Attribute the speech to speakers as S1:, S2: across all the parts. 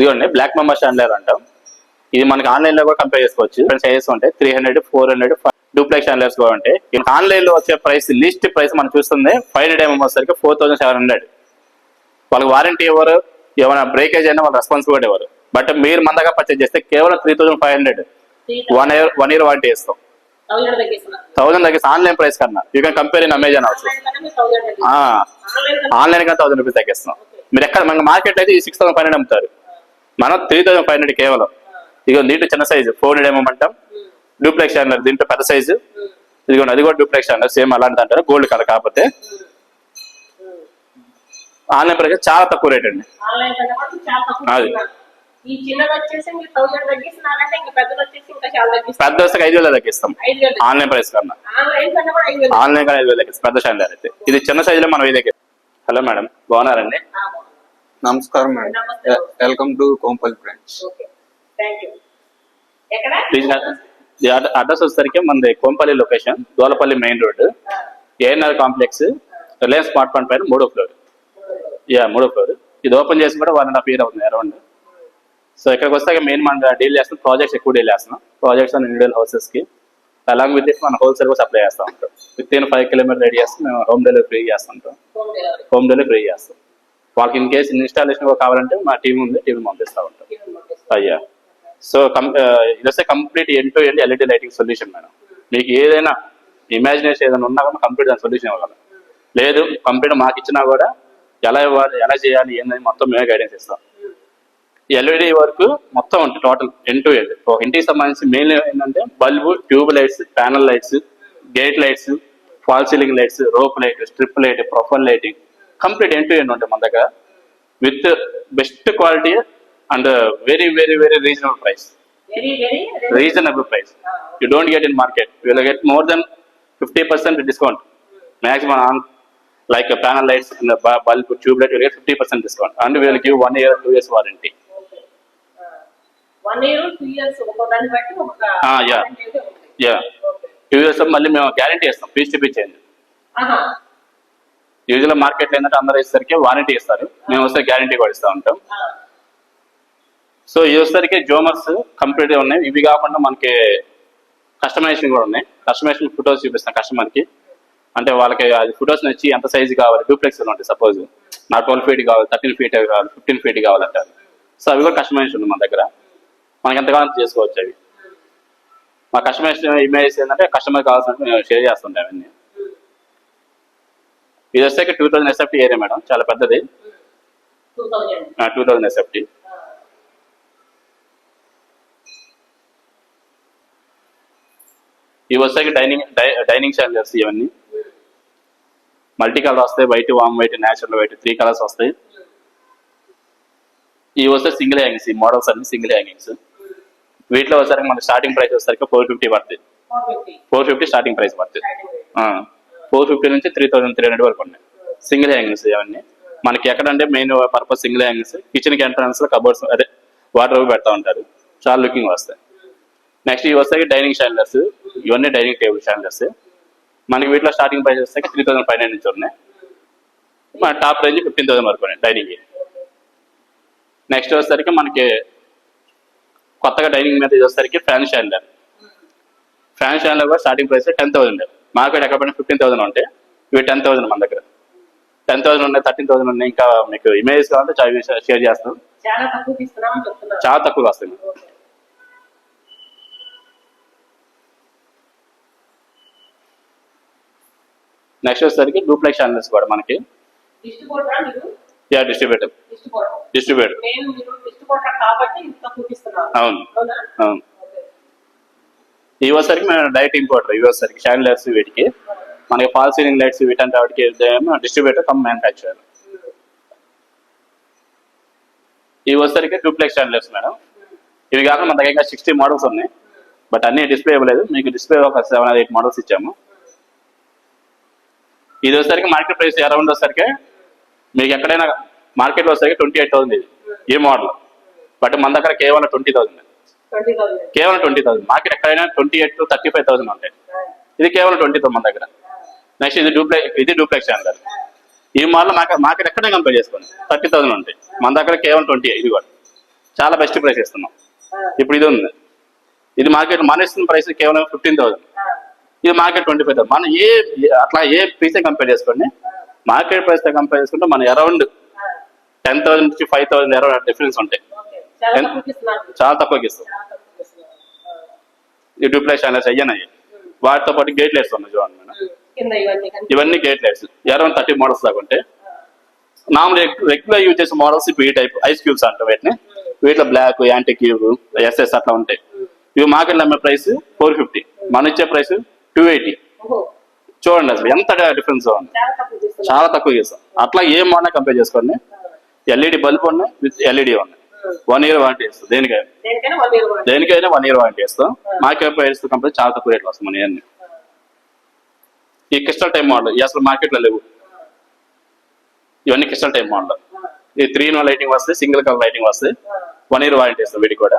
S1: ఇదిగోండి black member stander అంటాం. ఇది మనకి ఆన్లైన్లో కూడా కంపేర్ చేసుకోవచ్చు. డిఫరెంట్ సైజెస్ ఉంటాయి three hundred four hundred duplex standers కూడా ఉంటాయి. ఆన్లైన్లో వచ్చే ప్రైస్ లిస్ట్ ప్రైస్ మనం చూస్తుంది ఫైవ్ హండ్రెడ్ ఎంఎం వచ్చేసరికి ఫోర్ థౌసండ్ సెవెన్ హండ్రెడ్ వాళ్ళకి వారంటీ ఇవ్వరు ఏమైనా బ్రేకేజ్ అయినా వాళ్ళ రెస్పాన్సిబిలిటీ ఇవ్వరు బట్ మీరు మన దగ్గర పర్చేజ్ చేస్తే కేవలం three thousand five hundred one year one year warranty ఇస్తాం. థౌసండ్ తగ్గిస్తే. ఆన్లైన్ ప్రైస్ కన్నా. You can compare in Amazon also
S2: online కన్నా
S1: థౌసండ్ రూపీస్ తగ్గిస్తాం. మీరు ఎక్కడ మన మార్కెట్ అయితే ఈ సిక్స్ థౌసండ్ ఫైవ్ హండ్రెడ్ అమ్ముతారు. మనం త్రీ థౌసండ్ ఫైవ్ హండ్రెడ్ కేవలం. ఇదిగో దీంట్లో చిన్న సైజు ఫోర్ హండ్రెడ్ ఎంఎం అంటాం. డూప్లెక్స్ స్టాండర్ దీంట్లో పెద్ద సైజు ఇదిగోండి అది కూడా డూప్లెక్స్ స్టాండర్ సేమ్ అలాంటిది అంటారు. గోల్డ్ కలర్ కాకపోతే. ఆన్లైన్ ప్రైస్ చాలా తక్కువ రేట్ అండి. అది. పెద్ద వస్తే ఐదు వేలు తగ్గిస్తాం. ఆన్లైన్ ప్రైస్ కన్నా.
S2: ఆన్లైన్ కన్నా ఐదు వేలు
S1: తగ్గిస్తాం. పెద్ద స్టాండర్ అయితే. ఇది చిన్న సైజులో మనం ఇది హలో మేడం బాగున్నారండి?
S3: నమస్కారం madam. Welcome to Kompal
S1: please address వచ్చేసరికి మనది Kompally location Dulapally main road ANR complex Reliance smart fund పైన మూడో ఫ్లోర్. యా మూడో ఫ్లోర్. ఇది ఓపెన్ చేసి కూడా వన్ అండ్ హాఫ్ ఇయర్ అవుతుంది అరౌండ్ సో ఇక్కడికి వస్తే మెయిన్ మన డీల్ చేస్తున్నాం ప్రాజెక్ట్స్ ఎక్కువ డీల్ చేస్తున్నాం ప్రాజెక్ట్స్ అండ్ ఇండివిజువల్ హౌసెస్కి. అలాంగ్ విత్ ఇట్ మన హోల్సేల్ కూడా సప్లై చేస్తూ. ఉంటాం within five kilometer radius మేము హోమ్ డెలివరీ ఫ్రీ చేస్తుంటాం.
S2: Home delivery
S1: home delivery free చేస్తాం. వాళ్ళకి ఇన్ కేసు ఇన్స్టాలేషన్ కావాలంటే మా టీం ఉంది టీం పంపిస్తూ ఉంటాం. అయ్యా. సో కం ఇది వస్తే complete end to end LED lighting solution madam మీకు ఏదైనా ఇమాజినేషన్ ఏదైనా ఉన్నా కూడా కంప్లీట్ దాని సొల్యూషన్ ఇవ్వగలం. లేదు కంప్లీట్ మాకు ఇచ్చినా కూడా ఎలా ఇవ్వాలి ఎలా చేయాలి ఏందని మొత్తం మేమే గైడెన్స్ ఇస్తాం. ఎల్ఈడి వర్క్ మొత్తం ఉంటుంది టోటల్ ఎండ్ టు ఎండ్ ఒక ఇంటికి సంబంధించి మెయిన్ ఏంటంటే bulb tube lights panel lights gate lights false ceiling lights rope light strip light profile lighting complete end to end ఉంటాయి మన దగ్గర. With best quality and very very very reasonable price reasonable price you don't get in market you will get more then fifty percent discount maximum on like panel lights bulb tube light will get fifty percent discount and will give one year two years warranty. Yeah. Two years మళ్ళీ మేము guarantee ఇస్తాం peach to
S2: ఆహా.
S1: Usual మార్కెట్లో ఏంటంటే అందరూ వేసేసరికి warranty ఇస్తారు. మేము వస్తే గ్యారంటీ కూడా ఇస్తూ ఉంటాం. సో ఇది వచ్చేసరికి జోమర్స్ కంప్లీట్గా ఉన్నాయి. ఇవి కాకుండా మనకి కస్టమైజేషన్ కూడా ఉన్నాయి. కస్టమైజేషన్ ఫొటోస్ చూపిస్తాం కస్టమర్కి అంటే వాళ్ళకి అది ఫొటోస్ నచ్చి ఎంత సైజు కావాలి? డూప్లెక్స్ ఉంటాయి సపోజ్ నా ట్వెల్వ్ ఫీట్ కావాలి థర్టీన్ ఫీట్ కావాలి ఫిఫ్టీన్ ఫీట్ కావాలంటారు. సో అవి కూడా కస్టమైజేషన్ ఉంది మన దగ్గర. మనకి ఎంతగానో చేసుకోవచ్చు అవి. మా కస్టమైజేషన్ ఇమేజెస్ ఏంటంటే కస్టమర్ కావాల్సినట్టు మేము షేర్ చేస్తుంటాం అవన్నీ ఇది వచ్చేసరికి two thousand SFT area madam చాలా పెద్దది.
S2: టూ
S1: థౌసండ్ ఎస్ఎఫ్టీ ఇవి వచ్చాక డైనింగ్ డైనింగ్ చార్జర్స్ ఇవన్నీ. మల్టీ కలర్ వస్తాయి white warm white natural white three colours వస్తాయి. ఇవి వస్తే సింగిల్ హ్యాంగింగ్స్ ఈ మోడల్స్ అన్ని సింగిల్ హ్యాంగింగ్స్ వీటిలో వచ్చేసరికి మన స్టార్టింగ్ ప్రైస్ వచ్చేసరికి ఫోర్ ఫిఫ్టీ పడుతుంది
S2: ఫోర్ ఫిఫ్టీ
S1: స్టార్టింగ్ ప్రైస్ పడుతుంది ఫోర్ ఫిఫ్టీ నుంచి త్రీ థౌసండ్ త్రీ హండ్రెడ్ వరకు ఉన్నాయి. సింగిల్ హ్యాంగింగ్స్ ఇవన్నీ. మనకి ఎక్కడంటే మెయిన్ పర్పస్ సింగిల్ హ్యాంగింగ్స్ కిచెన్కి ఎంట్రన్స్లో కబోర్డ్స్ అదే వాటర్ పెడతా ఉంటారు. చాలా లుకింగ్ వస్తాయి. నెక్స్ట్ ఇవి వస్తాయి డైనింగ్ స్టాండర్స్ ఇవన్నీ డైనింగ్ టేబుల్ స్టాండర్స్ మనకి వీటిలో స్టార్టింగ్ ప్రైస్ వస్తాయి త్రీ థౌసండ్ ఫైవ్ నుంచి ఉన్నాయి. మన టాప్ రేంజ్ ఫిఫ్టీన్ థౌసండ్ వరకు ఉన్నాయి డైనింగ్ నెక్స్ట్ వచ్చేసరికి మనకి కొత్తగా డైనింగ్ మీద ఇది వచ్చేసరికి ఫ్యాన్ స్టాండర్ ఫ్యాన్ స్టాండర్ కూడా starting price ten thousand market ఎక్కడ ఫిఫ్టీన్ థౌసండ్ ఉంటాయి ఇవి టెన్ థౌసండ్ మన దగ్గర. టెన్ థౌసండ్ ఉన్నాయి థర్టీన్ థౌసండ్ ఉన్నాయి ఇంకా మీకు ఇమేజెస్ కావాలంటే షేర్ చేస్తాం.
S2: చాలా తక్కువ ఓకే.
S1: నెక్స్ట్ వచ్చేసరికి డూప్లెక్స్ ఛానల్స్ కూడా మనకి.
S2: డిస్ట్రిబ్యూటరా
S1: యా డిస్ట్రిబ్యూటర్
S2: డిస్ట్రిబ్యూటర్
S1: డిస్ట్రిబ్యూటర్
S2: నేను మీరు డిస్ట్రిబ్యూటర్ కాబట్టి ఇంత తక్కువ ఇస్తున్నాను
S1: అవును
S2: అవునా
S1: అవును వచ్చేసరికి మేము డైరెక్ట్ ఇంపోర్టర్ ఇవి వచ్చేసరికి షాండ్లర్స్ వీటికి. మనకి ఫాల్ సీలింగ్ లైట్స్ వీటంటే వాటికి డిస్ట్రిబ్యూటర్ కమ్ మ్యానుఫ్యాక్చరర్ ఇవి వచ్చేసరికి డూప్లెక్స్ షాండ్లర్స్ మేడం. ఇవి కాకుండా మన దగ్గర ఇంకా సిక్స్టీ మోడల్స్ ఉన్నాయి. బట్ అన్ని డిస్ప్లే ఇవ్వలేదు. మీకు డిస్ప్లే ఒక సెవెన్ ఎయిట్ మోడల్స్ ఇచ్చాము. ఇది వచ్చేసరికి మార్కెట్ ప్రైస్ అరౌండ్ వచ్చేసరికి మీకు ఎక్కడైనా మార్కెట్లో వచ్చేసరికి ట్వంటీ ఎయిట్ థౌసండ్ ఇది. ఈ మోడల్ బట్ మన దగ్గర కేవలం ట్వంటీ
S2: ట్వంటీ థౌసండ్
S1: కేవలం ట్వంటీ థౌసండ్ మార్కెట్ ఎక్కడైనా twenty eight to thirty five thousand ఉంటాయి ఇది కేవలం ట్వంటీ మన దగ్గర. నెక్స్ట్ ఇది డూప్లెక్స్ ఇది డూప్లెక్స్ అంటారు ఈ మోడల్ మార్కెట్ మార్కెట్ ఎక్కడైనా కంపేర్ చేసుకోండి. థర్టీ థౌసండ్ ఉంటాయి మన దగ్గర కేవలం ట్వంటీ ఇది కూడా. చాలా బెస్ట్ ప్రైస్ ఇస్తున్నాం. ఇప్పుడు ఇది ఉంది. ఇది మార్కెట్ మన ఇస్తున్న ప్రైస్ కేవలం ఫిఫ్టీన్ థౌసండ్ ఇది మార్కెట్ ట్వంటీ ఫైవ్ థౌసండ్ మనం ఏ అట్లా ఏ పీసే కంపేర్ చేసుకోండి. మార్కెట్ ప్రైస్తో కంపేర్ చేసుకుంటే మన అరౌండ్ టెన్ థౌసండ్ నుంచి ఫైవ్ థౌసండ్ అరౌండ్ డిఫరెన్స్ ఉంటాయి
S2: చాలా
S1: ఎంత?
S2: తక్కువకి ఇస్తున్నారు
S1: చాలా తక్కువకి ఇస్తాం
S2: చాలా తక్కువకి ఇస్తున్నారు
S1: ఈ డూప్లెక్స్ ఛానల్స్ అయ్యాయి వాటితో పాటు గేట్ లైట్స్ ఉన్నాయి చూడండి మేడం.
S2: ఇవన్నీ
S1: gate lights around thirty models దాకా ఉంటాయి. నార్మల్ రెగ్యులర్ యూజ్ చేసే మోడల్స్ ఇప్పుడు ఈ టైప్ ఐస్ క్యూబ్స్ అంటారు వీటిని. వీటిలో బ్లాక్ యాంటీ క్యూబ్ ఎస్ఎస్ అట్లా ఉంటాయి. ఇవి మార్కెట్లో అమ్మే ప్రైస్ ఫోర్ ఫిఫ్టీ. మన ఇచ్చే ప్రైస్ టూ ఎయిటీ. చూడండి అసలు ఎంత డిఫరెన్స్ ఉంది.
S2: తక్కువ
S1: చాలా తక్కువ చేస్తాం అట్లా ఏ మోడల్ కంపేర్ చేసుకోండి. ఎల్ఈడి బల్బ్ ఉన్నాయి విత్ ఎల్ఈడి ఉన్నాయి. వన్ ఇయర్ వారంటీ ఇస్తుంది దేనికైనా
S2: దేనికైనా వన్ ఇయర్ వారంటీ.
S1: ఇస్తాం. మార్కెట్ ప్రైస్ కంపెనీ చాలా తక్కువ రేట్లు వస్తాయి మన ఈ క్రిస్టల్ టైప్ మోడల్ ఇవి అసలు మార్కెట్లో లేవు. ఇవన్నీ క్రిస్టల్ టైప్ మోడల్ ఈ త్రీ ఇన్ లైటింగ్ వస్తాయి సింగిల్ కలర్ లైటింగ్ వస్తాయి. వన్ ఇయర్ వారంటీ ఇస్తాం వీటికి కూడా.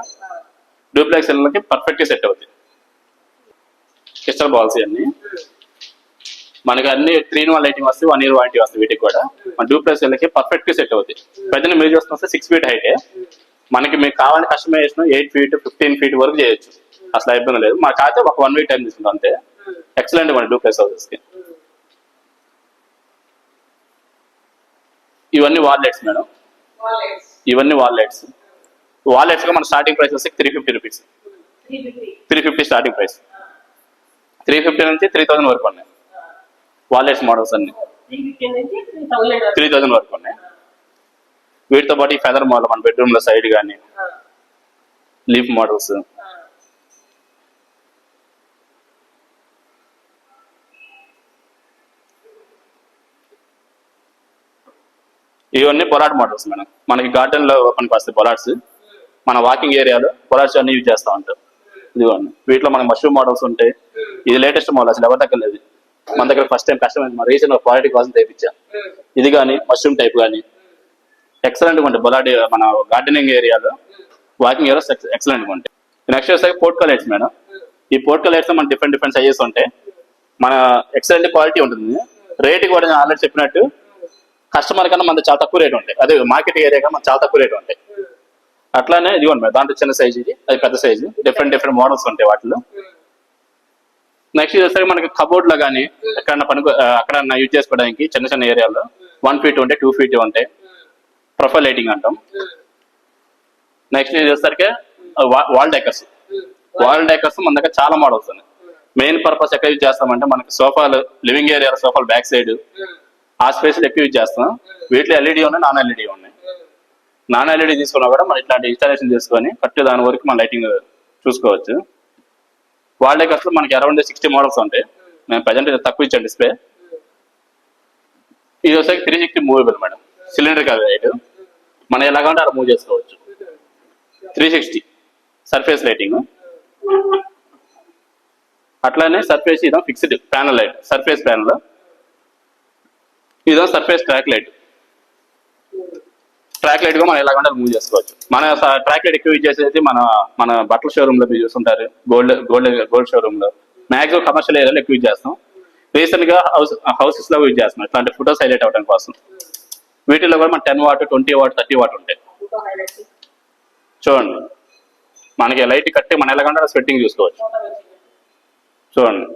S1: డూప్లెక్స్ ఇళ్ళకి పర్ఫెక్ట్ సెట్ అవుతాయి. క్రిస్టల్ బాల్స్ అన్ని మనకి అన్ని త్రీ ఇన్ వన్ లైటింగ్ వస్తాయి వన్ ఇయర్ వారంటీ వస్తాయి వీటికి కూడా. మన డూప్లెక్స్ ఇళ్ళకి పర్ఫెక్ట్ సెట్ అవుతాయి. పెద్ద మీరు చూస్తే సిక్స్ ఫీట్ హైటే మనకి మీకు కావాలని customization eight feet fifteen feet వరకు చేయొచ్చు. అసలు ఇబ్బంది లేదు. మాకు అయితే ఒక వన్ వీక్ టైం తీసుకుంటాం అంతే. ఎక్సలెంట్ మన డూప్లెక్స్ హౌసెస్కి. ఇవన్నీ వాల్లెట్స్ మేడం.
S2: వాలెట్స్
S1: ఇవన్నీ వాల్లెట్స్ వాల్లెట్స్గా మన స్టార్టింగ్ ప్రైస్ వచ్చి three fifty rupees
S2: three fifty
S1: starting price three fifty నుంచి త్రీ థౌసండ్ వరకు ఉన్నాయి. వాలెట్స్ మోడల్స్ అన్ని.
S2: త్రీ థౌజండ్
S1: థౌసండ్ వరకు ఉన్నాయి. వీటితో పాటు ఈ ఫెదర్ మోడల్ మన బెడ్రూమ్లో సైడ్ కానీ లీఫ్ మోడల్స్. ఇవన్నీ పొలాట్ మోడల్స్ మేడం. మనకి గార్డెన్లో పనికి వస్తాయి పొలాట్స్ మన వాకింగ్ ఏరియాలో పొలాట్స్ అన్ని యూజ్ చేస్తా ఉంటాం ఇదిగోండి. వీటిలో మనకి మష్రూమ్ మోడల్స్ ఉంటాయి. ఇది లేటెస్ట్ మోడల్ అసలు ఎవరి దగ్గర లేదు మన దగ్గర ఫస్ట్ టైం కష్టమైంది మన రీసెంట్ క్వాలిటీ కోసం తెప్పించా. ఇది కానీ మష్రూమ్ టైప్ కానీ. ఎక్సలెంట్గా ఉంటాయి బొలాడి మన గార్డెనింగ్ ఏరియాలో వాకింగ్ ఏరియాస్ ఎక్సలెంట్గా ఉంటాయి. నెక్స్ట్ వచ్చేసరికి పోర్ట్ మేడం ఈ పోర్ట్ లైట్స్ మన డిఫరెంట్ డిఫరెంట్ సైజెస్ ఉంటాయి మన ఎక్సలెంట్ క్వాలిటీ ఉంటుంది. రేట్ కూడా నేను ఆల్రెడీ చెప్పినట్టు కస్టమర్ కన్నా మన చాలా తక్కువ రేట్ ఉంటాయి. అదే మార్కెట్ ఏరియా కన్నా మన చాలా తక్కువ రేట్ ఉంటాయి. అట్లానే ఇదిగోండి మేడం దాంట్లో చిన్న సైజ్ ఇది అది పెద్ద సైజు డిఫరెంట్ డిఫరెంట్ మోడల్స్ ఉంటాయి వాటిలో. నెక్స్ట్ ఇది వచ్చేసరికి మనకి కబోర్డ్లో కానీ ఎక్కడన్నా పని అక్కడ యూజ్ చేసుకోవడానికి చిన్న చిన్న ఏరియాలో వన్ ఫీట్ ఉంటాయి టూ ఫీట్ ఉంటాయి ప్రొఫైల్ లైటింగ్ అంటాం. నెక్స్ట్ ఇది వచ్చేసరికి వాల్ డెకర్స్ వాల్ డెకర్స్ మన దగ్గర చాలా మోడల్స్ ఉన్నాయి. మెయిన్ పర్పస్ ఎక్కడ యూజ్ చేస్తామంటే మనకి సోఫాలు లివింగ్ ఏరియా సోఫాలు బ్యాక్ సైడ్ ఆ స్పేస్ ఎక్కువ యూజ్ చేస్తాం. వీటిలో ఎల్ఈడి ఉన్నాయి నాన్ ఎల్ఈడి ఉన్నాయి. నాన్ ఎల్ఈడి తీసుకున్నా కూడా మనం ఇట్లాంటి ఇన్స్టాలేషన్ చేసుకొని కరెక్ట్ దాని వరకు మన లైటింగ్ చూసుకోవచ్చు. వాల్ డెకర్స్ మనకి అరౌండ్ సిక్స్టీ మోడల్స్ ఉంటాయి మేము ప్రజెంట్ తక్కువ ఇచ్చాం డిస్ప్లే ఇది వచ్చేసి three sixty movable madam. Cylinder కాదు రైట్ మనం ఎలాగంటే అలా మూవ్ చేసుకోవచ్చు. త్రీ సిక్స్టీ సర్ఫేస్ లైటింగ్ అట్లానే సర్ఫేస్ ఇదో fixed panel light surface panel ఇదో సర్ఫేస్ ట్రాక్ లైట్ ట్రాక్ లైట్గా మనం ఎలాగంటే మూవ్ చేసుకోవచ్చు. మన ట్రాక్ లైట్ ఎక్కువ యూజ్ చేసేది మన మన బట్టల షోరూమ్లో మీరు చూస్తుంటారు గోల్డ్ గోల్డ్ గోల్డ్ షోరూమ్లో. మాక్సిమం కమర్షియల్ ఏరియాలో ఎక్కువ యూజ్ చేస్తాం. రీసెంట్గా హౌస్ హౌసెస్లో యూజ్ చేస్తున్నాం. ఇట్లాంటి ఫోటోస్ హైలైట్ అవడం కోసం. వీటిలో కూడా మన ten watt twenty watt thirty watt ఉంటాయి. చూడండి. మనకి లైట్ కట్టి మనం ఎలాగంటే స్వెట్టింగ్ చూసుకోవచ్చు. చూడండి.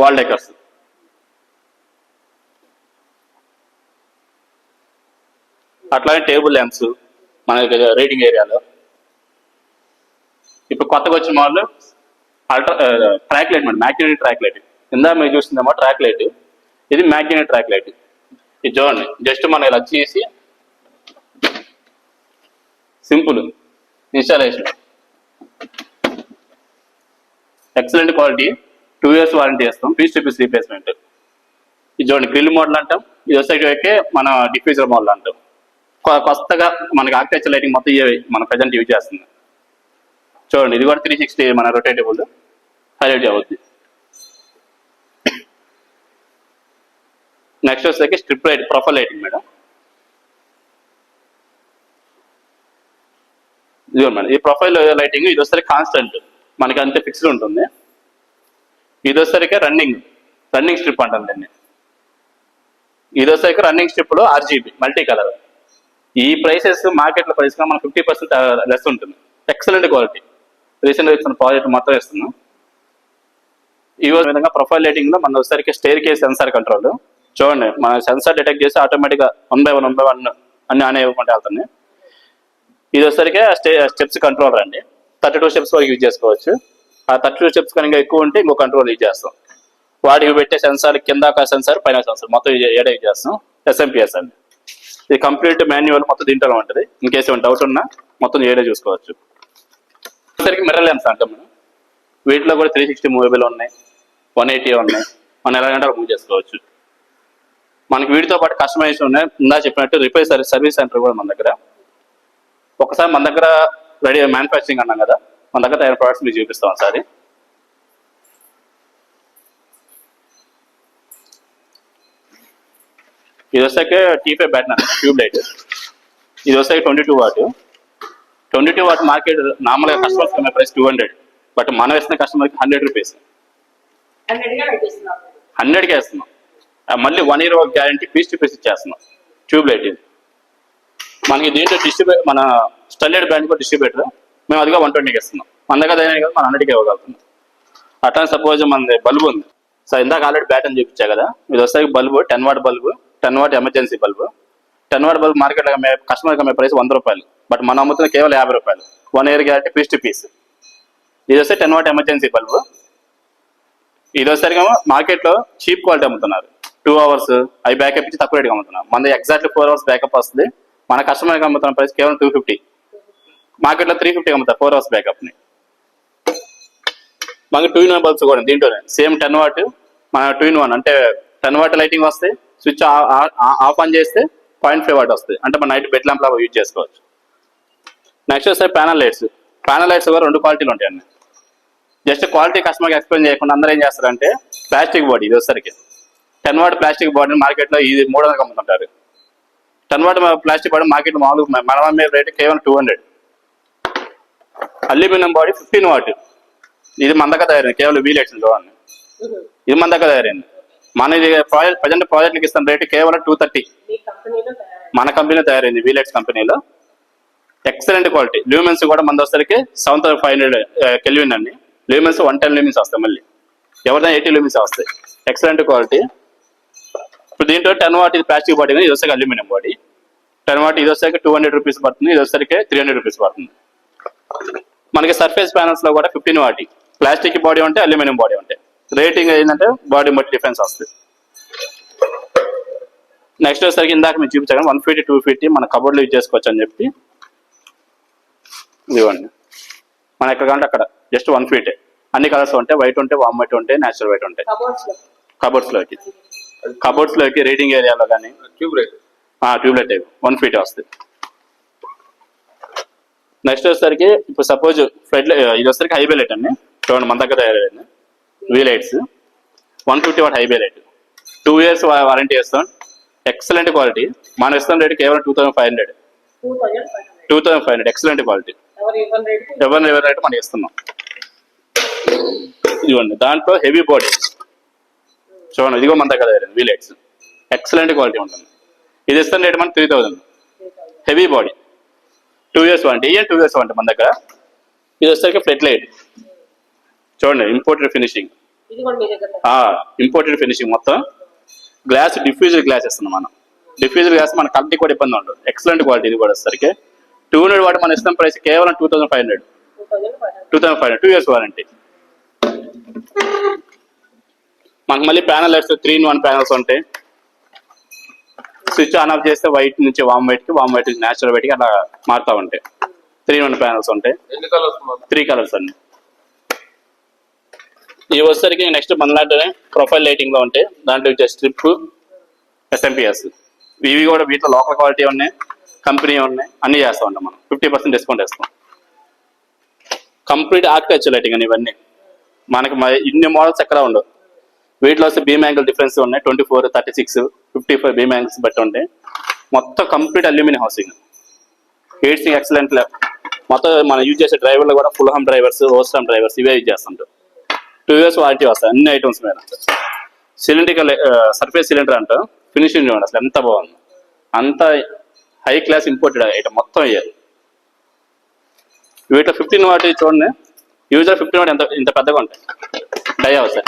S1: వాల్ డెకర్స్ అట్లానే టేబుల్ ల్యాంప్స్ మన రీడింగ్ ఏరియాలో. ఇప్పుడు కొత్తగా వచ్చిన వాళ్ళు ultra track light madam magnetic track light ఇందా మీరు చూసిందేమో ట్రాక్ లైట్ ఇది మ్యాగ్నెటిక్ ట్రాక్ లైట్ ఇది చూడండి జస్ట్ మనం ఇలా చేసి simple installation. Excellent quality two years warranty ఇస్తాం. పీస్ టు పీస్ రీప్లేస్మెంట్ ఇది చూడండి గ్రిల్ మోడల్ అంటాం. ఇది వచ్చేకే మన డిఫ్యూజర్ మోడల్ అంటాం. కొత్తగా మనకి ఆర్కిటెక్చర్ లైటింగ్ మొత్తం ఇవే మన ప్రజెంట్ యూజ్ చేస్తుంది. చూడండి ఇది కూడా త్రీ సిక్స్టీ మన రొటేటబుల్ హైలైట్ అవుద్ది. నెక్స్ట్ వచ్చేసరికి strip light profile lighting madam. ఇదిగో మేడం ఈ ప్రొఫైల్ లైటింగ్ ఇది వచ్చేసరికి కాన్స్టెంట్ మనకి అంతే ఫిక్స్డ్ ఉంటుంది. ఇది వచ్చేసరికి రన్నింగ్ రన్నింగ్ స్ట్రిప్ అంటాం దీన్ని. ఇది వచ్చేసరికి రన్నింగ్ స్ట్రిప్లో ఆర్జీబీ మల్టీ కలర్ ఈ ప్రైసెస్ మార్కెట్లో ప్రైస్ మన ఫిఫ్టీ పర్సెంట్ లెస్ ఉంటుంది ఎక్సలెంట్ క్వాలిటీ రీసెంట్గా ఇచ్చిన ప్రాజెక్ట్ మొత్తం ఇస్తున్నాం ఈ విధంగా ప్రొఫైల్ లైటింగ్లో మన వచ్చేసరికి స్టేర్ కేస్ సెన్సార్ కంట్రోల్ చూడండి మన సెన్సార్ డిటెక్ట్ చేసి ఆటోమేటిక్గా one by one one by one అన్ని ఆన్ ఇవ్వకుండా వెళ్తుంది ఇది వచ్చేసరికి స్టే స్టెప్స్ కంట్రోలర్ అండి థర్టీ టూ స్టెప్స్ వరకు యూజ్ చేసుకోవచ్చు ఆ థర్టీ టూ స్టెప్స్ కనుక ఎక్కువ ఉంటే ఇంకో కంట్రోల్ యూజ్ చేస్తాం వాటికి పెట్టే సెన్సార్ కింద ఒక సెన్సార్ పైన సెన్సార్ మొత్తం ఏడా యూజ్ చేస్తాం ఎస్ఎంపిఎస్ అండి ఇది కంప్లీట్ మాన్యువల్ మొత్తం దీంట్లో ఉంటుంది. ఇన్ కేసు ఏమైనా డౌట్ ఉన్నా మొత్తం ఏడే చూసుకోవచ్చు. వచ్చేసరికి మిర్రర్ లెన్స్ అంటాం మనం. వీటిలో కూడా త్రీ సిక్స్టీ మూవీలు ఉన్నాయి. వన్ ఎయిటీ ఉన్నాయి. మనం ఎలాగంటే అలా మూవ్ చేసుకోవచ్చు. మనకి వీటితో పాటు కస్టమైజేషన్ ఉన్నాయి. ఇందా చెప్పినట్టు రిపేర్ సర్వీస్ సర్వీస్ సెంటర్ కూడా మన దగ్గర. ఒకసారి మన దగ్గర రెడీ మ్యానుఫ్యాక్చరింగ్ అన్నాం కదా. మన దగ్గర తయారు ప్రొడక్ట్స్ మీకు చూపిస్తాం ఒకసారి. ఇది వస్తాక టీపే బ్యాటరీ ట్యూబ్ లైట్ ఇది వస్తాక twenty two watt twenty two watt market నార్మల్గా కస్టమర్స్ అమ్మే ప్రైస్ టూ హండ్రెడ్ బట్ మనం వేసిన కస్టమర్కి హండ్రెడ్ రూపీస్
S2: హండ్రెడ్
S1: హండ్రెడ్కి వేస్తున్నాం. మళ్ళీ one year guarantee piece to piece ఇచ్చేస్తున్నాం. ట్యూబ్ లైట్ ఇది. మనకి దీంట్లో డిస్ట్రిబ్యూ మన స్టైలెడ్ బ్రాండ్ కూడా డిస్ట్రిబ్యూటర్ మేము అదిగా వన్ ట్వంటీకి ఇస్తున్నాం మన దగ్గర అయినా కదా మన హండ్రెడ్కి ఇవ్వగలుగుతున్నాం. అట్లా సపోజ్ మన బల్బు ఉంది. సో ఇందాక ఆల్రెడీ బ్యాటరీ చూపించా కదా. ఇది వస్తే bulb ten watt bulb. Ten watt emergency bulb. Ten watt bulb మార్కెట్లో అమ్మే కస్టమర్కి అమ్మే ప్రైస్ వంద రూపాయలు. బట్ మనం అమ్ముతున్న కేవలం యాభై రూపాయలు. One year guarantee piece to piece ఇది వస్తే టెన్ వాట్ ఎమర్జెన్సీ బల్బు. ఇది వచ్చేసరికి మార్కెట్లో చీప్ క్వాలిటీ అమ్ముతున్నారు. టూ అవర్స్ అవి బ్యాకప్ ఇచ్చి తక్కువ రేట్గా అమ్ముతున్నారు. మన ఎగ్జాక్ట్లీ ఫోర్ అవర్స్ బ్యాకప్ వస్తుంది. మన కస్టమర్కి అమ్ముతున్న ప్రైస్ కేవలం టూ ఫిఫ్టీ మార్కెట్లో త్రీ ఫిఫ్టీ అమ్ముతారు ఫోర్ అవర్స్ బ్యాకప్ని మనకి టూ ఇన్ వన్ బల్బ్స్ కూడా దీంట్లోనే సేమ్ టెన్ వాట్ మన టూ ఇన్ వన్ అంటే టెన్ వాట్ లైటింగ్ వస్తే స్విచ్ ఆఫ్ ఆన్ చేస్తే పాయింట్ ఫైవ్ వాట్ వస్తుంది. అంటే మన నైట్ బెడ్ ల్యాంప్ లాగా యూజ్ చేసుకోవచ్చు. నెక్స్ట్ వస్తే ప్యానల్ లైట్స్. ప్యానల్ లైట్స్ కూడా రెండు క్వాలిటీలు ఉంటాయండి జస్ట్ క్వాలిటీ కస్టమర్కి ఎక్స్ప్లెయిన్ చేయకుండా అందరూ ఏం చేస్తారంటే ప్లాస్టిక్ బాడీ ఇది వచ్చేసరికి. టెన్ వాట్ ప్లాస్టిక్ బాడీని మార్కెట్లో ఇది మూడు వందలకు అమ్ముతుంటారు. Ten watt plastic body market మామూలుగా మన మీద రేట్ కేవలం two hundred. Aluminium body fifteen watt. ఇది మన దగ్గర తయారైంది. కేవలం వీలెక్స్ చూడండి ఇది మన దగ్గర తయారైంది. మన ఇది ప్రాజెక్ట్ ప్రజెంట్ ప్రాజెక్ట్కి ఇస్తున్న రేటు కేవలం టూ థర్టీ మన కంపెనీలో తయారైంది వీలెక్స్ కంపెనీలో ఎక్సలెంట్ క్వాలిటీ లూమెన్స్ కూడా మన వస్తే seven thousand five hundred kelvin అండి. లూమెన్స్ వన్ టెన్ లూమెన్స్ వస్తాయి మళ్ళీ. ఎవరిదైనా ఎయిటీ లూమెన్స్ వస్తాయి. ఎక్సలెంట్ క్వాలిటీ ఇప్పుడు దీంట్లో టెన్ వాట్ ఇది ప్లాస్టిక్ బాడీ ఇది వస్తే అల్యూమినియం బాడీ టెన్ వాట్ ఇది వస్తే టూ హండ్రెడ్ రూపీస్ పడుతుంది ఇది వచ్చేసరికి త్రీ హండ్రెడ్ రూపీస్ పడుతుంది. మనకి సర్ఫేస్ ప్యానల్స్లో కూడా ఫిఫ్టీన్ వాటి ప్లాస్టిక్ బాడీ ఉంటే అల్యూమినియం బాడీ ఉంటాయి రేటింగ్ ఏంటంటే బాడీ బట్టి డిఫరెన్స్ వస్తుంది. నెక్స్ట్ వచ్చేసరికి ఇందాక మీరు చూపించాను వన్ ఫిఫ్టీ టూ ఫిఫ్టీ మన కబోర్డ్లో యూజ్ చేసుకోవచ్చు అని చెప్పి. ఇదిగోండి. మన ఎక్కడ కావాలంటే అక్కడ జస్ట్ వన్ ఫీటే అన్ని కలర్స్ ఉంటాయి వైట్ ఉంటాయి వామ్ వైట్ ఉంటాయి నేచురల్ వైట్ ఉంటాయి కబోర్డ్స్లో. కబోర్డ్స్లోకి. కబోర్డ్స్లోకి రీడింగ్ ఏరియాలో కానీ
S3: tube light
S1: tube light type one feet వస్తుంది నెక్స్ట్ వచ్చేసరికి ఇప్పుడు సపోజ్ ఫ్లడ్ ఇది వచ్చేసరికి హైవే లైట్ అండి. చూడండి మన దగ్గర తయారైంది. V lights one fifty watt high bay light two years warranty ఇస్తాం ఎక్సలెంట్ క్వాలిటీ మనం ఇస్తాం రేట్ కేవలం two thousand five hundred
S2: two
S1: thousand five hundred excellent quality
S2: double ఇవ్వని
S1: ఎవరి రేట్ మనం ఇస్తున్నాం. ఇదిగోండి. దాంట్లో హెవీ బాడీ చూడండి. ఇదిగో మన దగ్గర తయారైంది వీ లైట్స్ ఎక్సలెంట్ క్వాలిటీ ఉంటుంది. ఇది ఇస్తాం రేట్ మనకి three thousand heavy body two years warranty ఏ టూ ఇయర్స్ వారంటీ మన దగ్గర. ఇది వచ్చేసరికి ఫ్లెట్ లైట్ చూడండి ఇంపోర్టెడ్ ఫినిషింగ్ ఇంపోర్టెడ్ ఫినిషింగ్ మొత్తం. గ్లాస్ డిఫ్యూజర్ గ్లాస్ ఇస్తున్నాం మనం. డిఫ్యూజర్ గ్లాస్ మన కంటి కూడా ఇబ్బంది ఉండదు. ఎక్సలెంట్ క్వాలిటీ ఇది కూడా వచ్చేసరికి టూ హండ్రెడ్ వాటి మన ఇస్తాం ప్రైస్ కేవలం two thousand five hundred
S2: two thousand five hundred
S1: two thousand five hundred two years warranty మనకు మళ్ళీ panel lights three in one panels ఉంటాయి. స్విచ్ ఆన్ ఆఫ్ చేస్తే వైట్ నుంచి వామ్ వైట్కి వామ్ వైట్ న్యాచురల్ వైట్కి అలా మారుతూ ఉంటాయి. త్రీ ఇన్ వన్ ప్యానల్స్ ఉంటాయి. Three colours అండి ఇవి వచ్చేసరికి నెక్స్ట్ మన లాంటినే ప్రొఫైల్ లైటింగ్లో ఉంటాయి దాంట్లో జస్ట్ స్ట్రిప్ ఎస్ఎంపిఎస్ ఇవి కూడా వీటిలో లోకల్ క్వాలిటీ ఉన్నాయి కంపెనీ ఉన్నాయి అన్ని చేస్తూ ఉంటాం మనం. ఫిఫ్టీ పర్సెంట్ డిస్కౌంట్ ఇస్తాం కంప్లీట్ ఆర్కిటెక్చర్ లైటింగ్ అని ఇవన్నీ. మనకి ఇన్ని మోడల్స్ ఎక్కడ ఉండవు. వీటిలో వస్తే బీమ్ యాంగిల్ డిఫరెన్స్ ఉన్నాయి twenty four thirty six fifty five beam angles బట్టి ఉంటాయి. మొత్తం complete aluminium housing heat sink excellent మొత్తం మనం యూజ్ చేసే డ్రైవర్లు కూడా ఫుల్ హమ్ డ్రైవర్స్ ఓస్టమ్ డ్రైవర్స్ ఇవే యూజ్ చేస్తుంటారు టూ ఇయర్స్ వారంటీ వస్తాయి అన్ని ఐటమ్స్ మీద. సిలిండ్రికల్ సర్ఫేస్ సిలిండర్ అంట ఫినిషింగ్ చూడండి అసలు ఎంత బాగుంది. అంత హై క్లాస్ ఇంపోర్టెడ్ ఐటమ్ మొత్తం అయ్యారు వీటిలో ఫిఫ్టీన్ వాటి చూడండి యూజర్ ఫిఫ్టీన్ వాటి ఎంత ఇంత పెద్దగా ఉంటాయి. డై అవుతాయి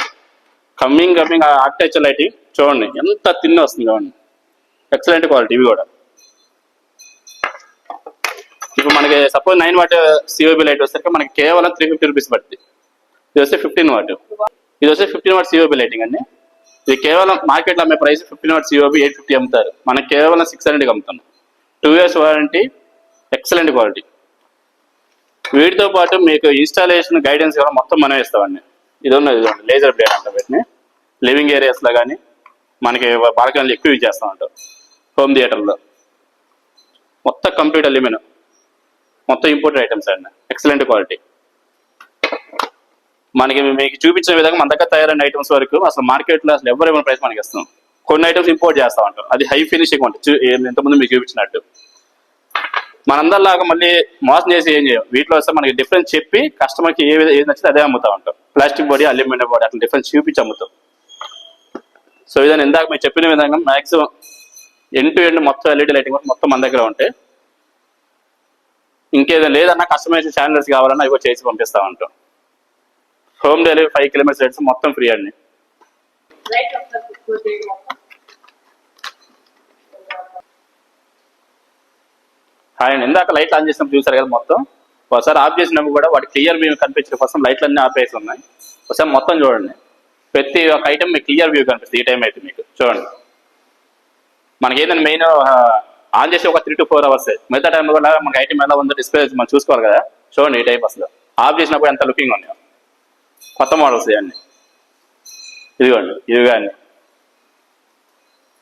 S1: కమ్మింగ్ కమ్మింగ్ ఆర్కిటెక్చర్ లైటింగ్ చూడండి ఎంత తిన్న వస్తుంది చూడండి. ఎక్సలెంట్ క్వాలిటీ ఇవి కూడా. ఇప్పుడు మనకి suppose nine watt COB light వచ్చేసరికి మనకి కేవలం త్రీ ఫిఫ్టీ రూపీస్ పడుతుంది ఇది వస్తే ఫిఫ్టీన్ వాట్ ఇది వస్తే ఫిఫ్టీన్ వాట్ సిఓబి లైటింగ్ అండి. ఇది కేవలం మార్కెట్లో అమ్మే price fifteen watt COB eight fifty అమ్ముతారు. మనకి కేవలం సిక్స్ హండ్రెడ్కి అమ్ముతున్నాం. Two years warranty excellent quality వీటితో పాటు మీకు ఇన్స్టాలేషన్ గైడెన్స్ కూడా మొత్తం మనం ఇస్తామండి. ఇది ఉన్నది లేజర్ బ్లేడ్ అంట వీటిని. లివింగ్ ఏరియాస్లో కానీ మనకి బాల్కనీలు ఎక్కువ యూజ్ చేస్తూ ఉంటాం హోమ్ థియేటర్లో మొత్తం కంప్లీట్ అల్యూమినియం మొత్తం ఇంపోర్టెడ్ ఐటమ్స్ అండి. ఎక్సలెంట్ క్వాలిటీ మనకి మీకు చూపించిన విధంగా మన దగ్గర తయారైన ఐటమ్స్ వరకు అసలు మార్కెట్లో అసలు ఎవరు ఏమైనా ప్రైస్ మనకి ఇస్తాం కొన్ని ఐటమ్స్ ఇంపోర్ట్ చేస్తా ఉంటాం. అది హై ఫినిషింగ్ ఉంటుంది ఇంతకుముందు మీకు చూపించినట్టు. మనందరిలాగా మళ్ళీ మోసం చేసి ఏం చేయం? వీటిలో వస్తే మనకి డిఫరెన్స్ చెప్పి కస్టమర్కి ఏ విధంగా ఏది నచ్చితే అదే అమ్ముతా ఉంటాం. ప్లాస్టిక్ బాడీ అల్యూమినియం బాడీ అట్లా డిఫరెన్స్ చూపించి అమ్ముతాం. సో ఇదని ఇందాక మీరు చెప్పిన విధంగా మాక్సిమం ఎండ్ టు ఎండ్ మొత్తం ఎల్ఈడి లైటింగ్ మొత్తం మన దగ్గర ఉంటాయి ఇంకేదో లేదన్నా కస్టమైజ్ ఛానల్స్ కావాలన్నా ఇవో చేసి పంపిస్తా ఉంటాం. హోమ్ డెలివరీ ఫైవ్ కిలోమీటర్స్ మొత్తం ఫ్రీ అండి. అండి ఇందాక లైట్లు ఆన్ చేసినప్పుడు చూసారు కదా మొత్తం? ఒకసారి ఆఫ్ చేసినప్పుడు కూడా వాటి క్లియర్ వ్యూ కనిపించే కోసం లైట్లు అన్ని ఆపేసి ఉన్నాయి. ఒకసారి మొత్తం చూడండి. ప్రతి ఒక్క ఐటమ్ మీకు క్లియర్ వ్యూ కనిపిస్తుంది ఈ టైం అయితే మీకు. చూడండి. మనకి ఏంటంటే మెయిన్ ఆన్ చేసి ఒక త్రీ టు ఫోర్ అవర్స్ మిగతా టైంలో కూడా మనకి ఐటమ్ ఎలా ఉందో డిస్ప్లే మనం చూసుకోవాలి కదా. చూడండి ఈ టైప్ అసలు. ఆఫ్ చేసినప్పుడు ఎంత లుకింగ్ ఉన్నాయి. కొత్త మోడల్స్ ఇవన్నీ. ఇదిగోండి ఇవి కానీ.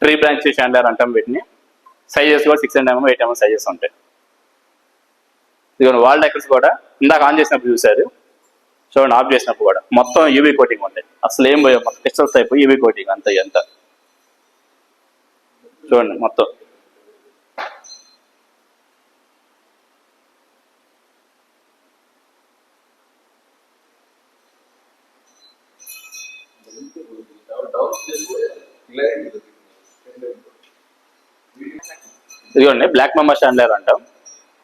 S1: త్రీ బ్రాంచ్ షాండర్ అంటాం వీటిని. సైజెస్ కూడా six and mm eight mm sizes ఉంటాయి. ఇదిగోండి వాల్ డెకర్స్ కూడా ఇందాక ఆన్ చేసినప్పుడు చూశారు. చూడండి ఆఫ్ చేసినప్పుడు కూడా. మొత్తం యూవీ కోటింగ్ ఉంటాయి. అసలు ఏం పోయా మొత్తం క్రిస్టల్స్ అయిపోయి యూవీ కోటింగ్ అంత ఎంత చూడండి మొత్తం. ఇదిగోండి బ్లాక్ మెంబర్ స్టాండర్ అంటాం.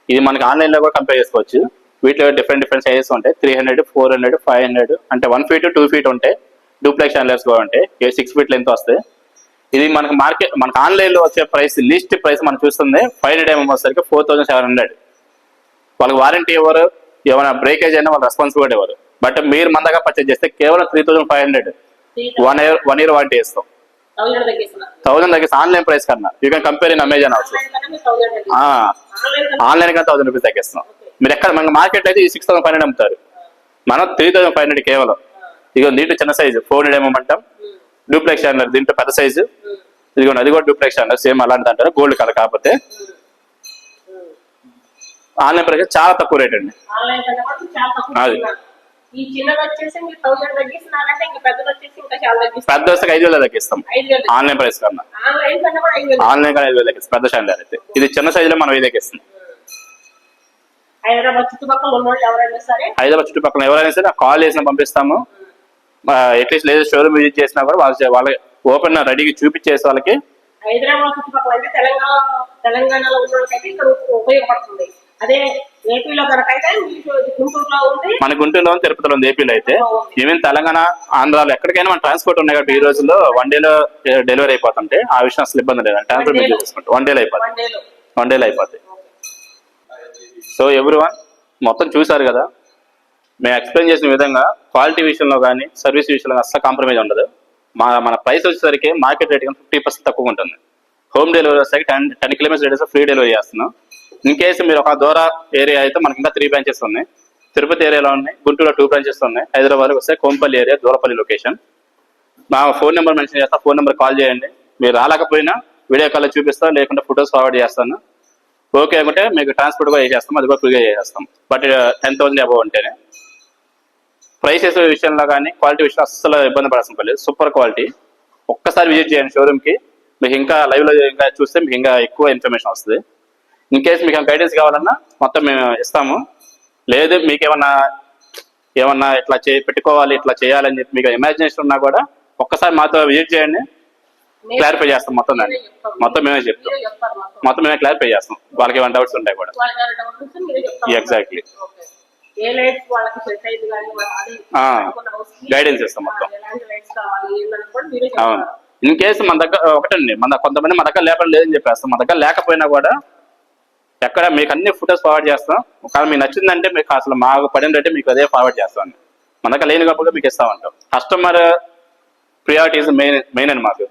S1: ఇది మనకి ఆన్లైన్లో కూడా కంపేర్ చేసుకోవచ్చు. వీటిలో డిఫరెంట్ డిఫరెంట్ సైజెస్ ఉంటాయి. Three hundred four hundred five hundred అంటే వన్ ఫీట్ టూ ఫీట్ ఉంటాయి డూప్లెక్స్ స్టాండర్స్ కూడా ఉంటాయి. ఏ సిక్స్ ఫీట్ లెంత్ వస్తాయి. ఇది మనకి మార్కెట్ మనకి ఆన్లైన్లో వచ్చే ప్రైస్ లీస్ట్ ప్రైస్ మనం చూస్తుంది. ఫైవ్ హండ్రెడ్ ఎంఎం వచ్చేసరికి ఫోర్ థౌసండ్ సెవెన్ హండ్రెడ్ వాళ్ళకి వారంటీ ఇవ్వరు ఏమైనా బ్రేకేజ్ అయినా వాళ్ళు రెస్పాన్సిబిలిటీ ఇవ్వరు బట్ మీరు మన దగ్గర పర్చేజ్ చేస్తే కేవలం three thousand five hundred one year one year warranty ఇస్తాం. థౌసండ్ తగ్గిస్తే ఆన్లైన్ ప్రైస్ కన్నా. You can compare in Amazon also
S2: online కన్నా
S1: థౌసండ్ రూపీస్ తగ్గిస్తాం మీరు ఎక్కడ మన మార్కెట్ అయితే ఈ సిక్స్ థౌసండ్ ఫైవ్ హండ్రెడ్ అమ్ముతారు. మనం త్రీ థౌసండ్ ఫైవ్ హండ్రెడ్ కేవలం. ఇదిగో దీంట్లో చిన్న సైజు ఫోర్ హండ్రెడ్ అంటాం. డూప్లెక్స్ చానల్ దీంట్లో పెద్ద సైజు ఇదిగోండి అది కూడా డూప్లెక్స్ చానల్ సేమ్ అలాంటిది అంటారు. గోల్డ్ కలర్ కాకపోతే. ఆన్లైన్ ప్రైస్ చాలా తక్కువ రేట్ అండి. అది.
S2: ఈ చిన్నది వచ్చేసి మీరు థౌజండ్ తగ్గిస్తున్నారంటే ఇంకా పెద్దది వచ్చేసి ఇంకా చాలా
S1: పెద్ద వస్తే ఐదు వేలు తగ్గిస్తాం. ఆన్లైన్ ప్రైస్ కన్నా.
S2: ఆన్లైన్ కన్నా కూడా ఐదు వేలు.
S1: ఆన్లైన్ కన్నా ఐదు వేలు తగ్గిస్తాం. పెద్ద చానల్ అయితే. ఇది చిన్న సైజులో మనం ఐదు తగ్గిస్తాం
S2: హైదరాబాద్ చుట్టుపక్కల ఉన్న వాళ్ళు ఎవరైనా సరే
S1: హైదరాబాద్ చుట్టుపక్కల ఎవరైనా సరే కాల్ చేసిన పంపిస్తాము. అట్లీస్ట్ లేదా షోరూమ్ విజిట్ చేసినా కూడా వాళ్ళ వాళ్ళ ఓపెన్ రెడీగా చూపించేసి వాళ్ళకి
S2: హైదరాబాద్ చుట్టుపక్కల అంటే తెలంగాణ తెలంగాణలో ఉన్న వాళ్ళకైతే ఇక్కడ ఉపయోగపడుతుంది. అదే ఏపీలో కనుక అయితే మీకు గుంటూరులో ఉంది.
S1: మన గుంటూరులో తిరుపతిలో ఉంది ఏపీలో అయితే. ఈవెన్ తెలంగాణ ఆంధ్రాలో ఎక్కడికైనా మన ట్రాన్స్పోర్ట్ ఉన్నాయి కాబట్టి ఈ రోజుల్లో వన్ డేలో డెలివరీ అయిపోతుంటే ఆ విషయం అసలు ఇబ్బంది లేదు. ట్రాన్స్పోర్ట్ చూసుకుంటే వన్ డేలో అయిపోతుంది.
S2: వన్ డేలో.
S1: అయిపోతాయి. సో ఎవ్రీ వన్ మొత్తం చూసారు కదా? మేము ఎక్స్ప్లెయిన్ చేసిన విధంగా క్వాలిటీ విషయంలో కానీ సర్వీస్ విషయంలో అసలు కాంప్రమైజ్ ఉండదు. మా మన ప్రైస్ వచ్చేసరికి మార్కెట్ రేట్ కన్నా ఫిఫ్టీ పర్సెంట్ తక్కువ ఉంటుంది. హోమ్ డెలివరీ వచ్చేసరికి ten ten kilometres radius free delivery చేస్తున్నాం. ఇన్ కేసు మీరు ఒక దూర ఏరియా అయితే మనకి ఇంకా త్రీ బ్రాంచెస్ ఉన్నాయి. తిరుపతి ఏరియాలో ఉన్నాయి గుంటూరులో టూ బ్రాంచెస్ ఉన్నాయి. హైదరాబాద్ వస్తే కోంపల్లి ఏరియా దూరపల్లి లొకేషన్ మా ఫోన్ నెంబర్ మెన్షన్ చేస్తా ఫోన్ నెంబర్ కాల్ చేయండి. మీరు రాలేకపోయినా వీడియో కాల్ చూపిస్తా లేకుంటే ఫొటోస్ ఫార్వర్డ్ చేస్తాను. ఓకే అనుకుంటే మీకు ట్రాన్స్పోర్ట్ కూడా చేసేస్తాం అది కూడా ఫ్రీగా చేసేస్తాం. బట్ టెన్ థౌసండ్ అబౌవ్ ఉంటేనే. ప్రైసెస్ విషయంలో కానీ క్వాలిటీ విషయంలో అస్సలు ఇబ్బంది పడాల్సిన పర్లేదు సూపర్ క్వాలిటీ ఒక్కసారి విజిట్ చేయండి షోరూమ్కి మీకు ఇంకా లైవ్లో ఇంకా చూస్తే మీకు ఇంకా ఎక్కువ ఇన్ఫర్మేషన్ వస్తుంది. ఇన్ కేసు మీకు గైడెన్స్ కావాలన్నా మొత్తం మేము ఇస్తాము. లేదు మీకు ఏమన్నా ఏమన్నా ఇట్లా చే పెట్టుకోవాలి ఇట్లా చేయాలని చెప్పి మీకు ఇమాజినేషన్ ఉన్నా కూడా ఒక్కసారి మాతో విజిట్ చేయండి. క్లారిఫై చేస్తాం మొత్తం దాన్ని. మొత్తం మేమే చెప్తాం.
S2: మొత్తం.
S1: మేమే క్లారిఫై చేస్తాం. వాళ్ళకి ఏమైనా డౌట్స్ ఉంటాయి కూడా.
S2: కి
S1: guidance ఇస్తాం మొత్తం. అవును. ఇన్ కేసు మన దగ్గర ఒకటండి మన కొంతమంది మన దగ్గర లేపడం లేదని చెప్పేస్తాం. మన దగ్గర లేకపోయినా కూడా ఎక్కడ మీకు అన్ని ఫొటోస్ ఫార్వర్డ్ చేస్తాం. ఒకవేళ మీకు నచ్చిందంటే మీకు అసలు మాకు పడిన రేటే మీకు అదే ఫార్వర్డ్ చేస్తాం మనకు లేని కాబట్టి మీకు ఇస్తామంటాం. కస్టమర్ ప్రియారిటీస్ మెయిన్ మెయిన్ అని మాకు.